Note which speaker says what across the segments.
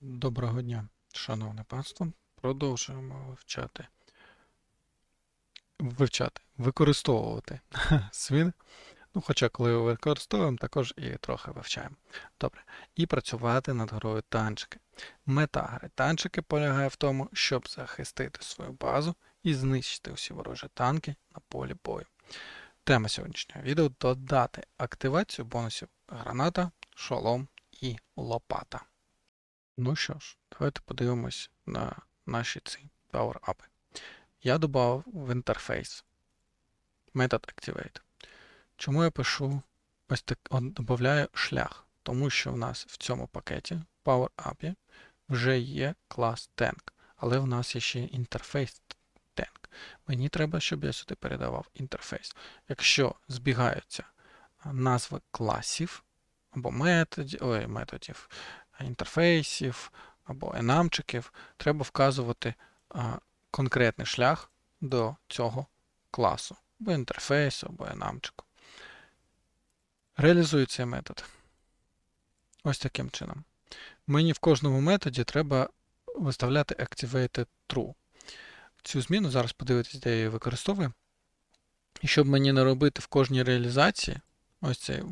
Speaker 1: Доброго дня, шановне панство. Продовжуємо вивчати. Вивчати, використовувати свін. Ну, хоча, коли використовуємо, також і трохи вивчаємо. Добре. І працювати над грою танчики. Мета гри танчики полягає в тому, щоб захистити свою базу і знищити усі ворожі танки на полі бою. Тема сьогоднішнього відео додати активацію бонусів граната, шолом і лопата. Ну що ж, давайте подивимось на наші ці power-up. Я додав в інтерфейс метод Activate. Чому я пишу ось так, додаю шлях? Тому що в нас в цьому пакеті power-up вже є клас Tank, але в нас є ще інтерфейс Tank. Мені треба, щоб я сюди передавав інтерфейс. Якщо збігаються назви класів або методів, ой, методів інтерфейсів або енамчиків, треба вказувати конкретний шлях до цього класу, або інтерфейсу, або енамчику. Реалізую цей метод. Ось таким чином. Мені в кожному методі треба виставляти activated true. Цю зміну зараз подивитись, де я її використовую. І щоб мені не робити в кожній реалізації, ось цей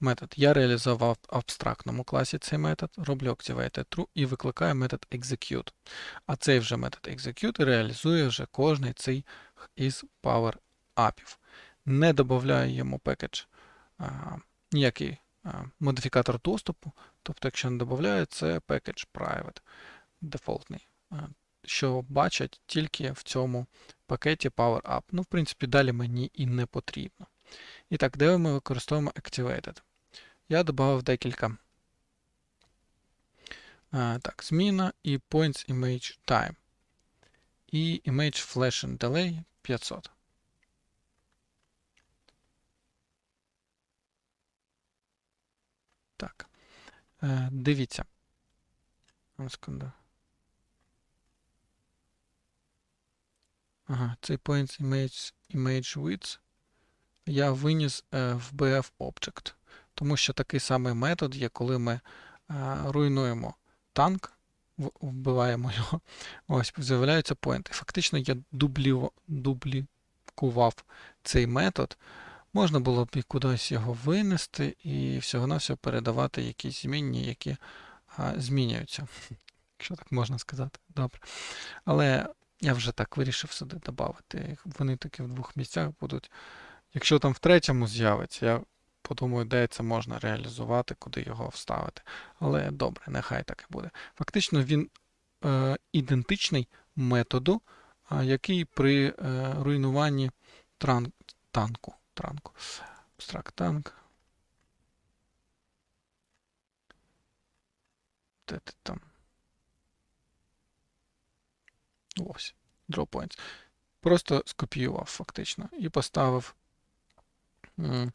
Speaker 1: метод. Я реалізував в абстрактному класі цей метод, роблю activated true і викликаю метод execute. А цей вже метод execute реалізує вже кожний цей із power-upів. Не додаю йому пекедж ніякий модифікатор доступу. Тобто, якщо не додаю, це package private дефолтний, що бачать тільки в цьому пакеті PowerUp. Ну, в принципі, далі мені і не потрібно. І так, де ми використовуємо Activated? Я додав декілька. Так, зміна і Points Image Time. І Image Flash and Delay 500. Так. Е, дивіться. Ага, цей Points Image, image Width я виніс е, в BF Object. Тому що такий самий метод є, коли ми е, руйнуємо танк, вбиваємо його, ось з'являються поінти. Фактично я дублів, дублікував цей метод. Можна було б і кудись його винести і всього-навсього передавати якісь змінні, які а, змінюються. Якщо так можна сказати. Добре. Але я вже так вирішив сюди додати. Вони таки в двох місцях будуть. Якщо там в третьому з'явиться, я подумаю, де це можна реалізувати, куди його вставити. Але добре, нехай так і буде. Фактично, він е, ідентичний методу, е, який при е, руйнуванні тран, танку. Транку. Абстракт танк. Де ти там? Ось. Draw points. Просто скопіював фактично і поставив Ну,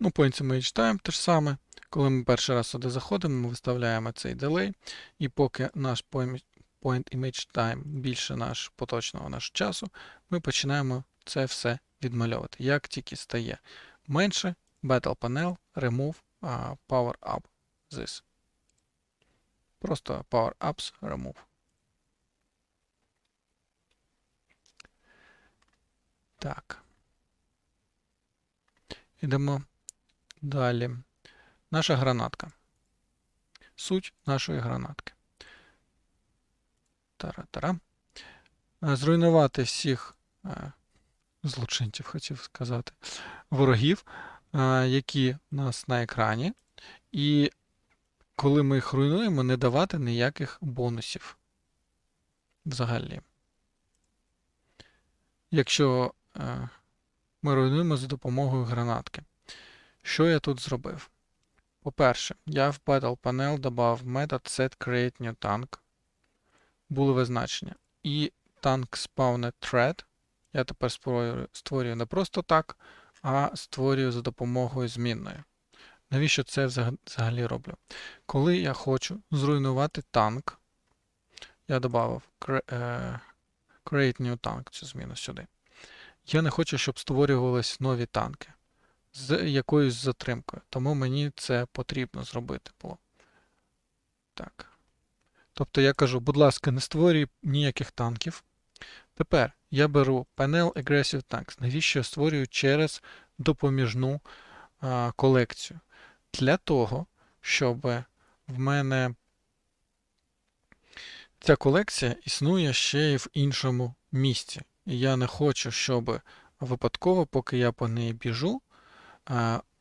Speaker 1: Points Image Time те ж саме. Коли ми перший раз сюди заходимо, ми виставляємо цей delay, і поки наш Point Image Time більше наш поточного нашого часу, ми починаємо це все відмальовувати. Як тільки стає менше, Battle Panel, Remove, Power Up this. Просто Power Ups Remove. Так. Йдемо далі. Наша гранатка. Суть нашої гранатки. Тара-тара. Е, зруйнувати всіх е, злочинців, хотів сказати, ворогів, е, які у нас на екрані. І коли ми їх руйнуємо, не давати ніяких бонусів. Взагалі. Якщо ми руйнуємо за допомогою гранатки. Що я тут зробив? По-перше, я в Battle Panel додав метод setCreateNewTank. Були визначення. І spawned thread. Я тепер створюю, створюю не просто так, а створюю за допомогою змінної. Навіщо це взагалі роблю? Коли я хочу зруйнувати танк, я додав е, create new tank цю зміну сюди. Я не хочу, щоб створювались нові танки з якоюсь затримкою. Тому мені це потрібно зробити було. Так. Тобто я кажу, будь ласка, не створюй ніяких танків. Тепер я беру Panel Aggressive Tanks. Навіщо я створюю через допоміжну а, колекцію? Для того, щоб в мене ця колекція існує ще й в іншому місці. Я не хочу, щоб випадково, поки я по неї біжу,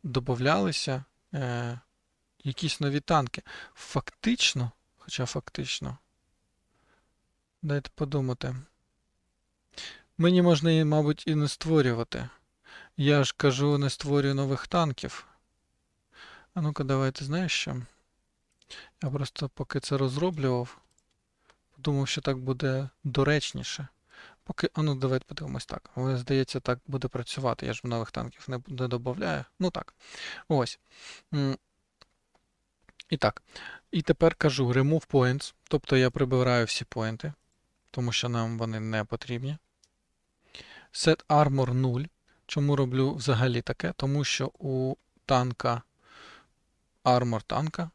Speaker 1: додавалися е, якісь нові танки. Фактично, хоча фактично, дайте подумати. Мені можна її, мабуть, і не створювати. Я ж кажу, не створюю нових танків. А ну-ка, давайте, знаєш що? Я просто поки це розроблював, подумав, що так буде доречніше. Поки, а ну давайте подивимось так. Але, здається, так буде працювати. Я ж нових танків не, не додаю. Ну так. Ось. І так. І тепер кажу remove points. Тобто я прибираю всі поінти, тому що нам вони не потрібні. Set armor 0. Чому роблю взагалі таке? Тому що у танка armor танка.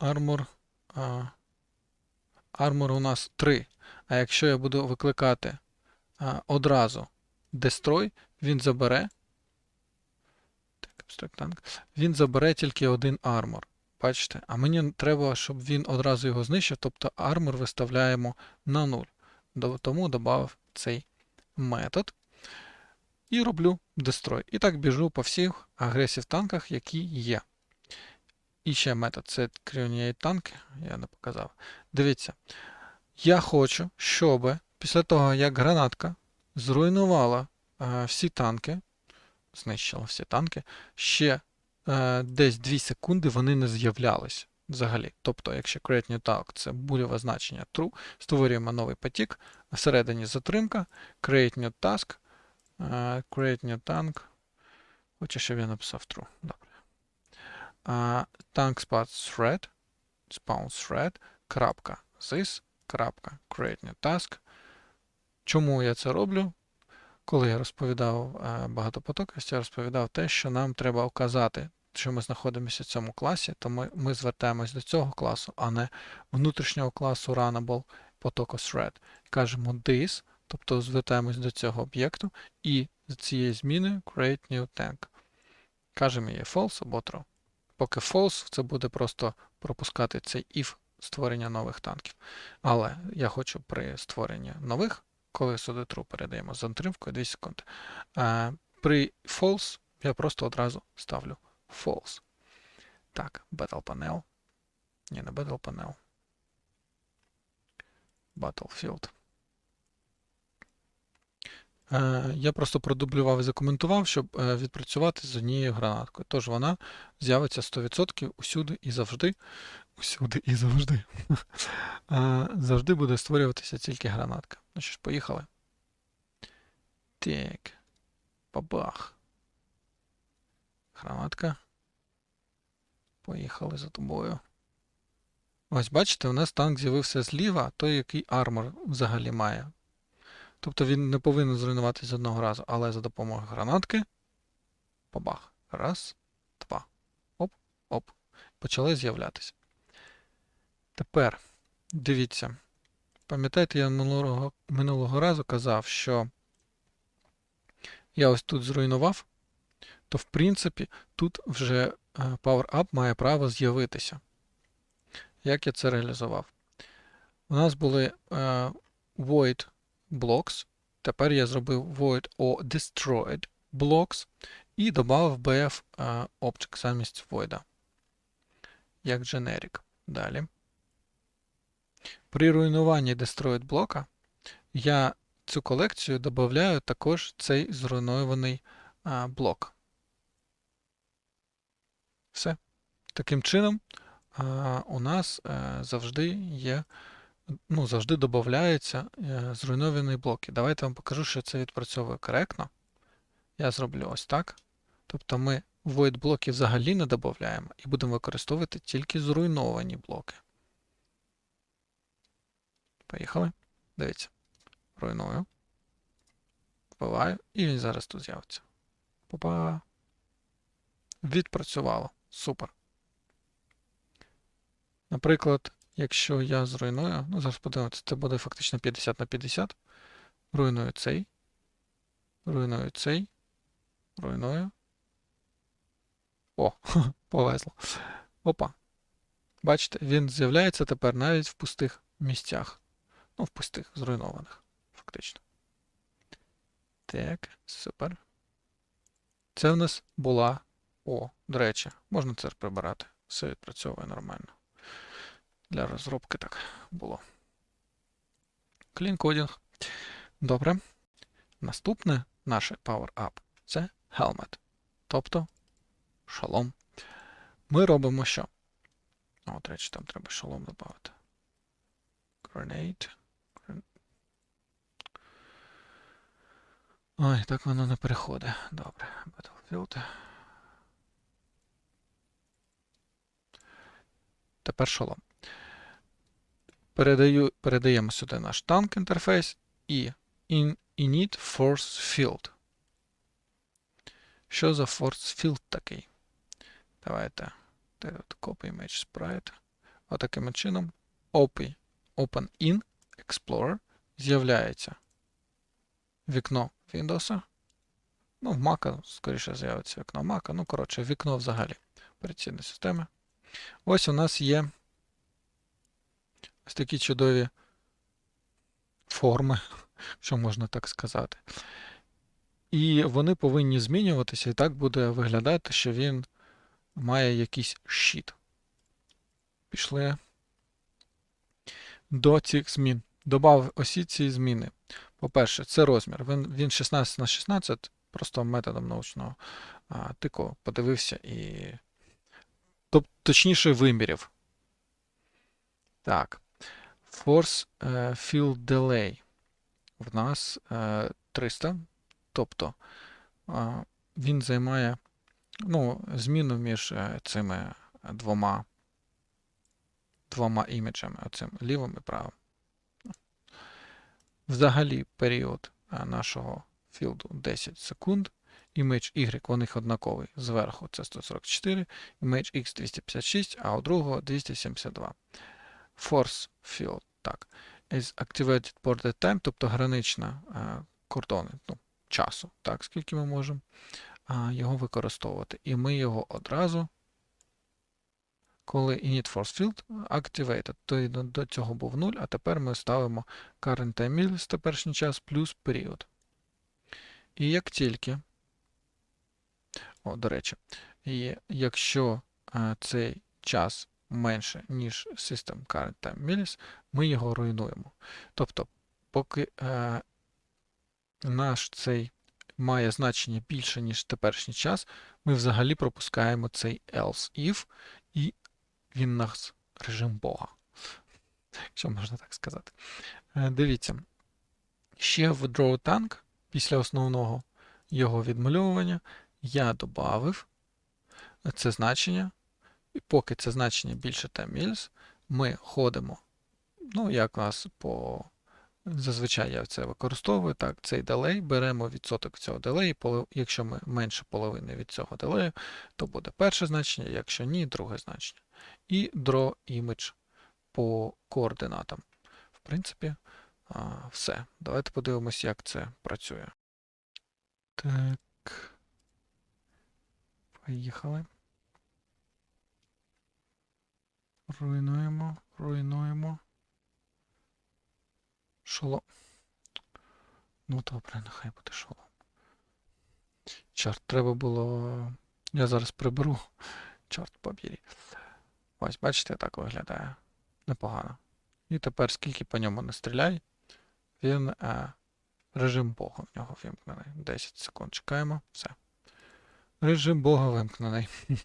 Speaker 1: Armor, а, armor у нас 3. А якщо я буду викликати а, одразу Destroy, він забере. Так, він забере тільки один армор. Бачите? А мені треба, щоб він одразу його знищив, тобто армор виставляємо на 0. Тому додав цей метод. І роблю Destroy. І так біжу по всіх агресів танках, які є. І ще метод це Create танки, я не показав. Дивіться, я хочу, щоб після того, як гранатка зруйнувала е, всі танки, знищила всі танки, ще е, десь 2 секунди вони не з'являлись взагалі. Тобто, якщо create new tank це бульове значення true, створюємо новий потік, всередині затримка, create new task, е, create new tank. Хочу, щоб я написав true. Добре. А, tank spot thread, spawn thread, крапка this, крапка. Чому я це роблю? Коли я розповідав е, я розповідав те, що нам треба указати, що ми знаходимося в цьому класі, то ми, ми звертаємось до цього класу, а не внутрішнього класу runnable потоку thread. Кажемо this, тобто звертаємось до цього об'єкту, і з цієї зміни create new tank. Кажемо її false або true. Поки false, це буде просто пропускати цей if створення нових танків. Але я хочу при створенні нових, коли сюди true передаємо з затримкою 2 секунди. При false я просто одразу ставлю false. Так, Battle Panel. Ні, не Battle Panel. Battlefield. Е, Я просто продублював і закоментував, щоб е, відпрацювати з однією гранаткою. Тож вона з'явиться 100% усюди і завжди. Усюди і завжди. Завжди буде створюватися тільки гранатка. Ну що ж, поїхали. Так. Бабах. Гранатка. Поїхали за тобою. Ось, бачите, у нас танк з'явився зліва, той, який армор взагалі має. Тобто він не повинен зруйнуватися одного разу, але за допомогою гранатки. Бабах. Раз, два. Оп, оп. Почали з'являтися. Тепер, дивіться. Пам'ятаєте, я минулого, минулого разу казав, що я ось тут зруйнував, то в принципі тут вже е, Power-Up має право з'явитися. Як я це реалізував? У нас були е, void blocks. Тепер я зробив void o destroyed blocks і додав bf е, object замість void. Як generic. Далі. При руйнуванні destroyed блока я цю колекцію додаю також цей зруйнований блок. Все. Таким чином, у нас е, завжди є, ну, завжди додаються е, зруйновані блоки. Давайте вам покажу, що це відпрацьовує коректно. Я зроблю ось так. Тобто ми void блоки взагалі не додаємо і будемо використовувати тільки зруйновані блоки. Поїхали. Дивіться. Руйную. Вбиваю. І він зараз тут з'явиться. Па-па. Відпрацювало. Супер. Наприклад, Якщо я зруйную, ну зараз подивимося, це буде фактично 50 на 50. Руйную цей. Руйную цей. Руйную. О, повезло. Опа. Бачите, він з'являється тепер навіть в пустих місцях. Ну, в пустих, зруйнованих, фактично. Так, супер. Це в нас була. О, до речі, можна це прибирати. Все відпрацьовує нормально. Для розробки так було. Coding. Добре. Наступне наше Power Up це Helmet. Тобто шолом. Ми робимо що? О, до речі, там треба шолом додати. Grenade. Ой, так воно не переходить. Добре. Battlefield. Тепер шолом. Передаю, передаємо сюди наш танк інтерфейс і in, init force field. Що за force field такий? Давайте. Copy image sprite. Отаким чином. Open, open in Explorer з'являється вікно Windows. Ну, в Mac, скоріше, з'явиться вікно Mac. Ну, коротше, вікно взагалі операційної системи. Ось у нас є ось такі чудові форми, що можна так сказати. І вони повинні змінюватися, і так буде виглядати, що він має якийсь щит. Пішли до цих змін. Добав осі ці зміни. По-перше, це розмір. Він, він 16 на 16, просто методом научного тику подивився і. Тоб, точніше вимірів. Так. Force е, Field Delay в нас е, 300. Тобто е, він займає ну, зміну між е, цими двома двома іміджами, оцим лівим і правим. Взагалі період е, нашого філду 10 секунд. Імідж Y у них однаковий. Зверху це 144, імідж X 256, а у другого 272. Force field, так. Is activated border time, тобто гранична е, кордони ну, часу, так, скільки ми можемо а, його використовувати. І ми його одразу, коли init force field activated, то до, цього був 0, а тепер ми ставимо current time minutes, теперішній час, плюс період. І як тільки, о, до речі, якщо цей час менше, ніж System Current Time Minutes, ми його руйнуємо. Тобто, поки е, наш цей має значення більше, ніж теперішній час, ми взагалі пропускаємо цей else if, і він нас режим Бога. Якщо можна так сказати. Е, Дивіться. Ще в Draw Tank, після основного його відмальовування, я додав це значення. І поки це значення більше time miles, ми ходимо. Ну, як у нас по Зазвичай я це використовую. Так, цей делей, беремо відсоток цього делею. Якщо ми менше половини від цього делею, то буде перше значення, якщо ні, друге значення. І draw image по координатам. В принципі, все. Давайте подивимось, як це працює. Так. Поїхали. Руйнуємо, руйнуємо. Шолом. Ну добре, нехай буде шолом. Чорт, треба було. Я зараз приберу. Чорт побірі. Ось, бачите, так виглядає. Непогано. І тепер, скільки по ньому не стріляй, він е, режим Бога в нього вимкнений. 10 секунд чекаємо. Все. Режим Бога вимкнений.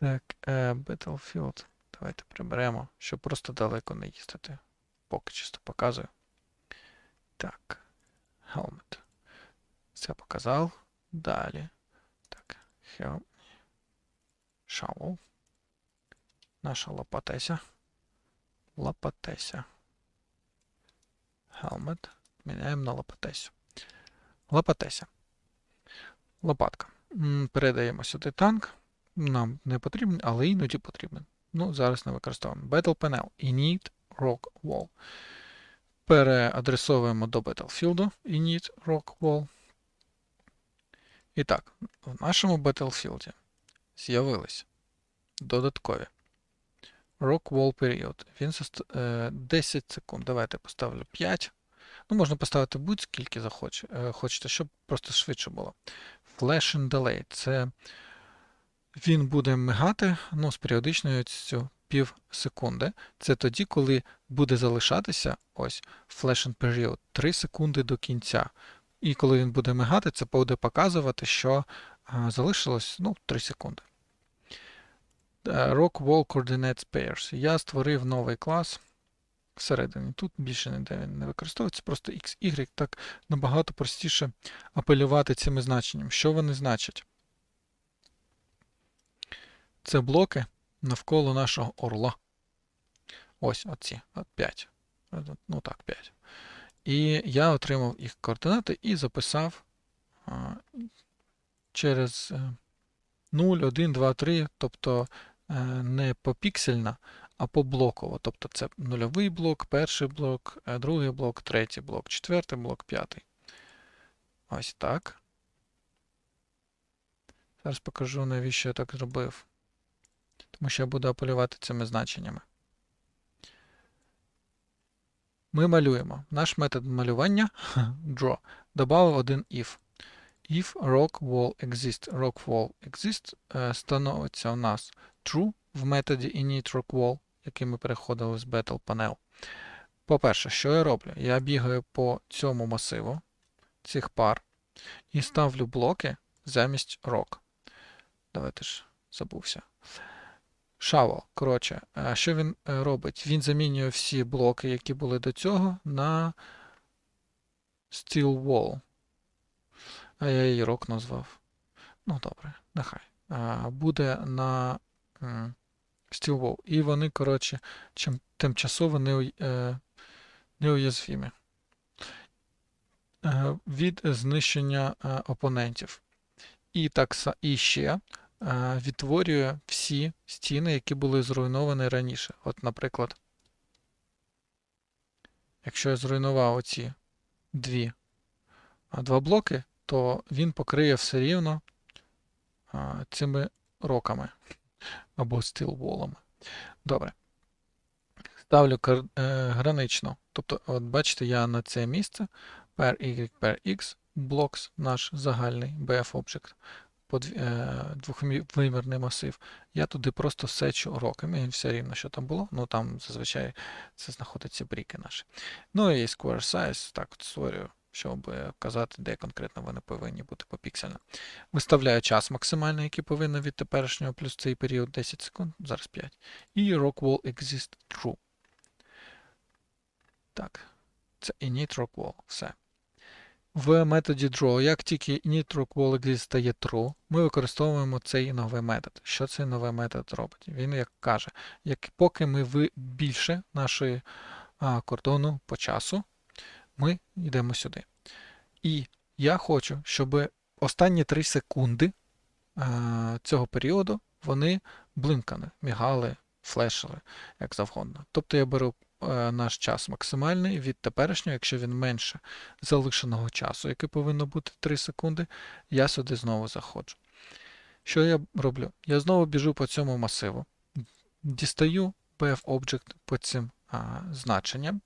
Speaker 1: Так, е, Battlefield. Давайте приберемо, щоб просто далеко не їздити. Поки чисто показую. Так. Helmet. Це показав. Далі. Так. Helm. Shovel. Наша лопатеся. Лопатеся. Helmet. Міняємо на лопатесю. Лопатеся. Лопатка. Передаємо сюди танк. Нам не потрібен, але іноді потрібен. Ну, зараз не використовуємо. Battle Panel. Init Rock Wall. Переадресовуємо до Battlefield Init Rock Wall. І так, в нашому Battlefield з'явились додаткові Rock Wall Period. Він е, 10 секунд. Давайте поставлю 5. Ну, можна поставити будь-скільки е, хочете, щоб просто швидше було. Flash and Delay. Це він буде мигати ну, з періодичністю пів секунди. Це тоді, коли буде залишатися ось Flash and Period 3 секунди до кінця. І коли він буде мигати, це буде показувати, що а, залишилось ну, 3 секунди. Е, Rock Wall Coordinates Pairs. Я створив новий клас всередині. Тут більше ніде не використовується, просто X, Y, так набагато простіше апелювати цими значеннями. Що вони значать? Це блоки навколо нашого орла. Ось оці, от 5. Ну так, 5. І я отримав їх координати і записав через е, 0, 1, 2, 3, тобто не попіксельно, а поблоково. Тобто це нульовий блок, перший блок, е, другий блок, третій блок, четвертий блок, п'ятий. Ось так. Зараз покажу, навіщо я так зробив. Тому що я буду апелювати цими значеннями. Ми малюємо. Наш метод малювання draw додав один if. If rock wall exist, rock wall exist е, становиться у нас true в методі init rock wall, який ми переходили з battle panel. По-перше, що я роблю? Я бігаю по цьому масиву цих пар і ставлю блоки замість rock. Давайте ж забувся. Shovel, коротше, що він е, робить? Він замінює всі блоки, які були до цього, на steel wall. А я її рок назвав. Ну, добре, нехай. Буде на steel wall. І вони, коротше, чим, тимчасово не, е, неуязвімі. Е, від знищення е, опонентів. І, так, і ще е, відтворює всі стіни, які були зруйновані раніше. От, наприклад, якщо я зруйнував оці дві, два блоки, то він покриє все рівно а, цими роками або стилволами. Добре. Ставлю е, гранично. Тобто, от бачите, я на це місце per y per x blocks наш загальний BF Object е, двохвимірний масив. Я туди просто сечу роками, і все рівно, що там було. Ну там зазвичай це знаходяться бріки наші. Ну і square size, так от створюю, щоб казати, де конкретно вони повинні бути попіксельно. Виставляю час максимальний, який повинен від теперішнього плюс цей період 10 секунд, зараз 5. І rock wall exist true. Так, це init rock wall. Все. В методі draw, як тільки init rock wall exist стає true, ми використовуємо цей новий метод. Що цей новий метод робить? Він як каже, як поки ми більше нашої кордону по часу, ми йдемо сюди. І я хочу, щоб останні 3 секунди а, цього періоду вони блимкали, мігали, флешили, як завгодно. Тобто я беру е, наш час максимальний від теперішнього, якщо він менше залишеного часу, який повинно бути 3 секунди, я сюди знову заходжу. Що я роблю? Я знову біжу по цьому масиву, дістаю BF Object по цим а, значенням,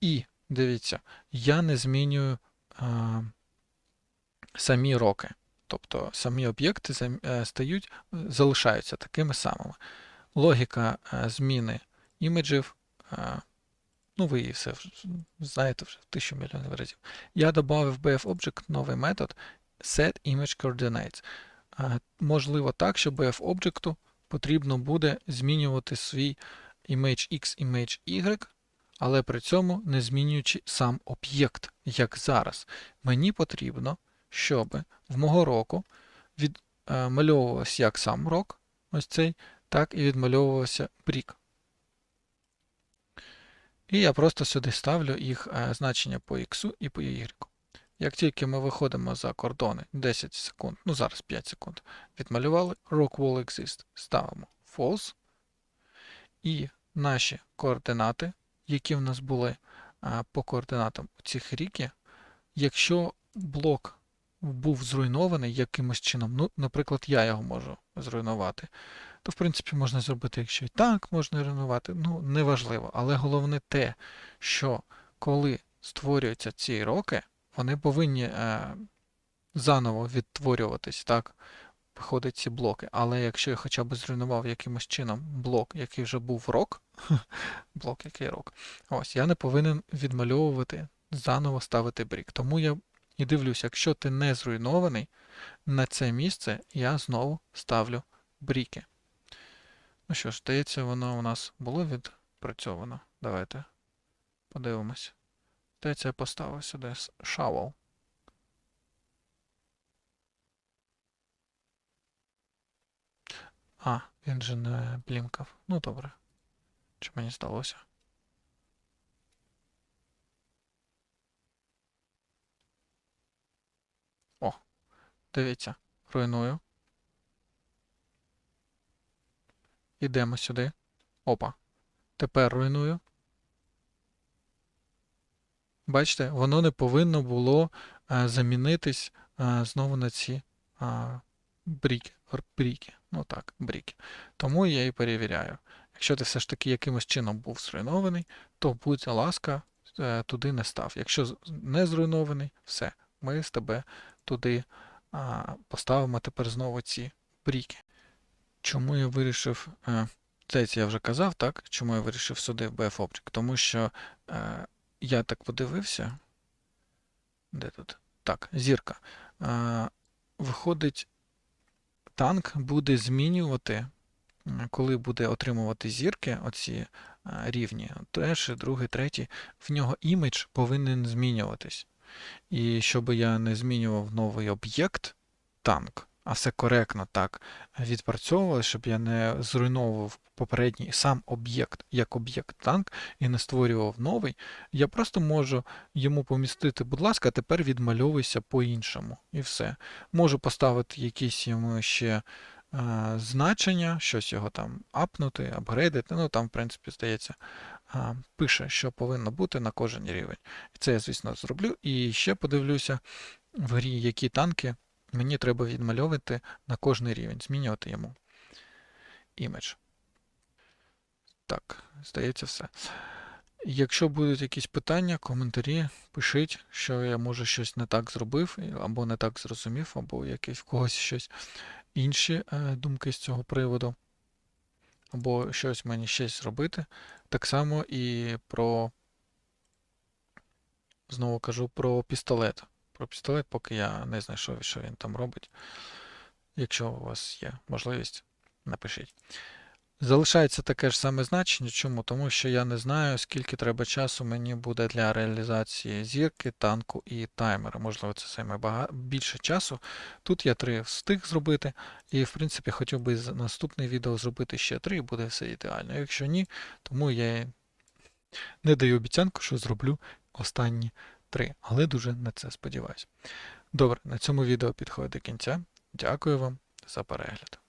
Speaker 1: і дивіться, я не змінюю а, самі роки. Тобто самі об'єкти е, стають, залишаються такими самими. Логіка е, зміни іміджів, е, ну ви її все знаєте вже тисячу мільйонів разів. Я додав BF Object новий метод set image coordinates. Можливо так, що BF Object потрібно буде змінювати свій image X, image Y, але при цьому не змінюючи сам об'єкт, як зараз. Мені потрібно, щоб в мого року відмальовувався як сам рок, ось цей, так і відмальовувався брік. І я просто сюди ставлю їх е, значення по X і по Y. Як тільки ми виходимо за кордони 10 секунд, ну зараз 5 секунд, відмалювали rock wall exist, ставимо false, І наші координати, які в нас були по координатам цих ріки, якщо блок був зруйнований якимось чином, ну, наприклад, я його можу зруйнувати, то в принципі можна зробити, якщо і так можна руйнувати, ну неважливо. Але головне те, що коли створюються ці роки, вони повинні е, заново відтворюватись, так? Виходять ці блоки. Але якщо я хоча б зруйнував якимось чином блок, який вже був рок, блок, який рок, ось я не повинен відмальовувати, заново ставити брік. Тому я і дивлюся, якщо ти не зруйнований, на це місце я знову ставлю бріки. Ну що ж, здається, воно у нас було відпрацьовано. Давайте подивимось. Здається, я поставив сюди shovel. А, він же не блімкав. Ну добре. Чи мені здалося? О, дивіться, руйную. Ідемо сюди. Опа. Тепер руйную. Бачите, воно не повинно було е, замінитись е, знову на ці е, бріки. бріки. Ну так, бріки. Тому я і перевіряю. Якщо ти все ж таки якимось чином був зруйнований, то будь ласка, е, туди не став. Якщо не зруйнований, все, ми з тебе туди поставимо тепер знову ці бріки. Чому я вирішив, е, здається, я вже казав, так? Чому я вирішив сюди BF Object? Тому що е, я так подивився. Де тут? Так, зірка. Е, виходить, танк буде змінювати, коли буде отримувати зірки, оці е, рівні, перший, другий, третій, в нього імідж повинен змінюватись. І щоб я не змінював новий об'єкт, танк, а все коректно так відпрацьовувалося, щоб я не зруйновував попередній сам об'єкт як об'єкт танк і не створював новий, я просто можу йому помістити, будь ласка, тепер відмальовуйся по-іншому. І все. Можу поставити якісь йому ще значення, щось його там апнути, апгрейдити. Ну там, в принципі, здається, пише, що повинно бути на кожен рівень. І Це я, звісно, зроблю. І ще подивлюся в грі, які танки мені треба відмальовувати на кожний рівень, змінювати йому імідж. Так, здається, все. Якщо будуть якісь питання, коментарі, пишіть, що я може щось не так зробив, або не так зрозумів, або якесь в когось щось інші е, думки з цього приводу, або щось мені ще зробити. Так само і про, знову кажу, про пістолет. Про пістолет, поки я не знайшов, що він там робить. Якщо у вас є можливість, напишіть. Залишається таке ж саме значення. Чому? Тому що я не знаю, скільки треба часу мені буде для реалізації зірки, танку і таймера. Можливо, це займе бага... більше часу. Тут я три встиг зробити, і, в принципі, хотів би з- наступне відео зробити ще три, і буде все ідеально. Якщо ні, тому я не даю обіцянку, що зроблю останні три, але дуже на це сподіваюся. Добре, на цьому відео підходить до кінця. Дякую вам за перегляд.